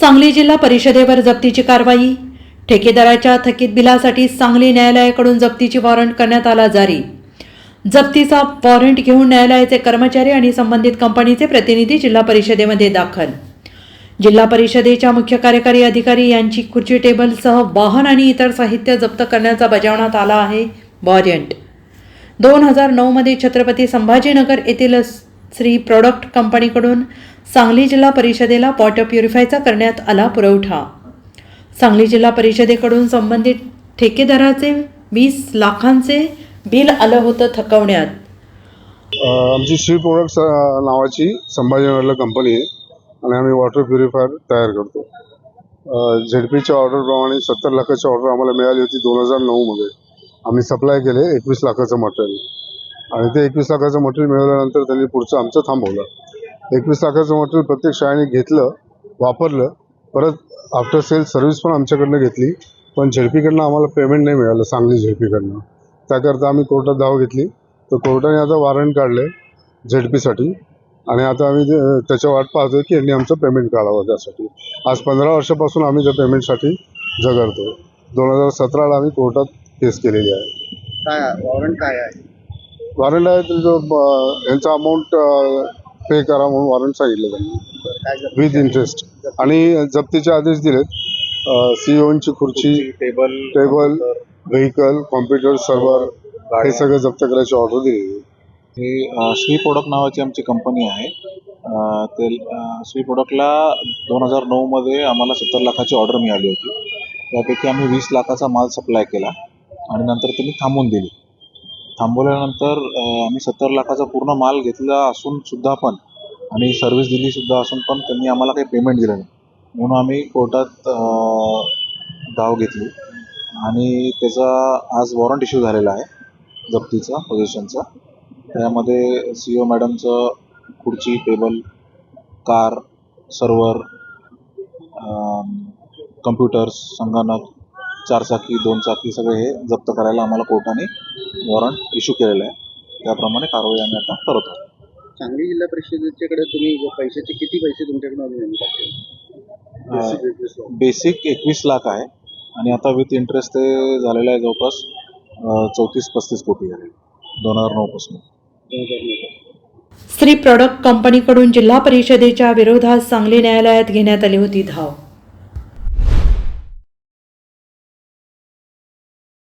सांगली जिल्हा परिषदेवर जप्तीची कारवाई. ठेकेदाराच्या थकीत बिलासाठी सांगली न्यायालयाकडून जप्तीची वॉरंट करण्यात आला जारी. जप्तीचा वॉरंट घेऊन न्यायालयाचे कर्मचारी आणि संबंधित कंपनीचे प्रतिनिधी जिल्हा परिषदेमध्ये दाखल. जिल्हा परिषदेच्या मुख्य कार्यकारी अधिकारी यांची खुर्ची टेबलसह वाहन आणि इतर साहित्य जप्त करण्याचा बजावण्यात आला आहे. वॉरंट. दोन हजार नऊमध्ये छत्रपती संभाजीनगर येथील श्री प्रॉडक्ट कंपनीकडून सांगली जिल्हा परिषदेला वॉटर प्युरिफायचा करण्यात आला पुरवठा. सांगली जिल्हा परिषदेकडून संबंधित ठेकेदाराचे वीस लाखांचे बिल आलं होतं थकवण्यात. आमची श्री प्रोडक्ट्स नावाची संभाजीनगरला कंपनी आहे आणि आम्ही वॉटर प्युरिफायर तयार करतो. झेडपीच्या ऑर्डरप्रमाणे सत्तर लाखाची ऑर्डर आम्हाला मिळाली होती दोन हजार नऊमध्ये आम्ही सप्लाय केले एकवीस लाखाचं मटेरियल. आणि ते एकवीस लाखाचं मटेरियल मिळवल्यानंतर त्यांनी पुढचं आमचं थांबवलं. एकवीस लाखाचं मटेरियल प्रत्येक शाळेने घेतलं वापरलं. परत आफ्टर सेल सर्व्हिस पण आमच्याकडनं घेतली. पण झेडपीकडनं आम्हाला पेमेंट नाही मिळालं सांगली झेडपीकडनं. त्याकरता आम्ही कोर्टात धाव घेतली. तर कोर्टाने आता वॉरंट काढले झेडपीसाठी. आणि आता आम्ही त्याच्या वाट पाहतोय की यांनी आमचं पेमेंट काढावं त्यासाठी. आज पंधरा वर्षापासून आम्ही त्या पेमेंटसाठी झगडतो दोन हजार सतराला आम्ही कोर्टात केस केलेली आहे. काय वॉरंट काय आहे? वॉरंट आहे तर जो ब- यांचा अमाऊंट पे करा म्हणून वॉरंट सांगितलं त्यांनी विथ इंटरेस्ट आणि जप्तीचे आदेश दिलेत. सीओची खुर्ची table table vehicle computer server हे सगळं जप्त करायची ऑर्डर दिलेली आहे. ही श्री प्रोडक्ट नावाची आमची कंपनी आहे. ते श्री प्रोडक्टला दोन हजार नऊमध्ये आम्हाला सत्तर लाखाची ऑर्डर मिळाली होती. त्यापैकी आम्ही वीस लाखाचा माल सप्लाय केला. आणि नंतर त्यांनी थांबवून दिली. थांबवल्यानंतर आम्ही सत्तर लाखाचा पूर्ण माल घेतला असून सुद्धा पण आणि सर्व्हिस दिली सुद्धा असून पण त्यांनी आम्हाला काही पेमेंट दिलं नाही. म्हणून आम्ही कोर्टात धाव घेतली. आणि त्याचा आज वॉरंट इश्यू झालेला आहे जप्तीचा पोझिशनचा त्यामध्ये सी ओ मॅडमचं खुर्ची टेबल कार सर्वर कम्प्युटर्स संगणक चारचाकी दोन चाकी सगळे हे जप्त करायला आम्हाला कोर्टाने वॉरंट इश्यू केलेलं आहे. त्याप्रमाणे कारवाई आम्ही आता करत आहोत. सांगली जिल्हा परिषदेच्याकडे तुम्ही जे पैशाचे किती पैसे तुमच्याकडून अजून नेमके आहेत? बेसिक एकवीस लाख आहे आणि आता विथ इंटरेस्ट ते झालेलं आहे जवळपास चौतीस पस्तीस कोटी झाले. दोन हजार नऊपासून दोन हजार नऊ. श्री प्रॉडक्ट कंपनीकडून जिल्हा परिषदेच्या विरोधात सांगली न्यायालयात घेण्यात आली होती धाव.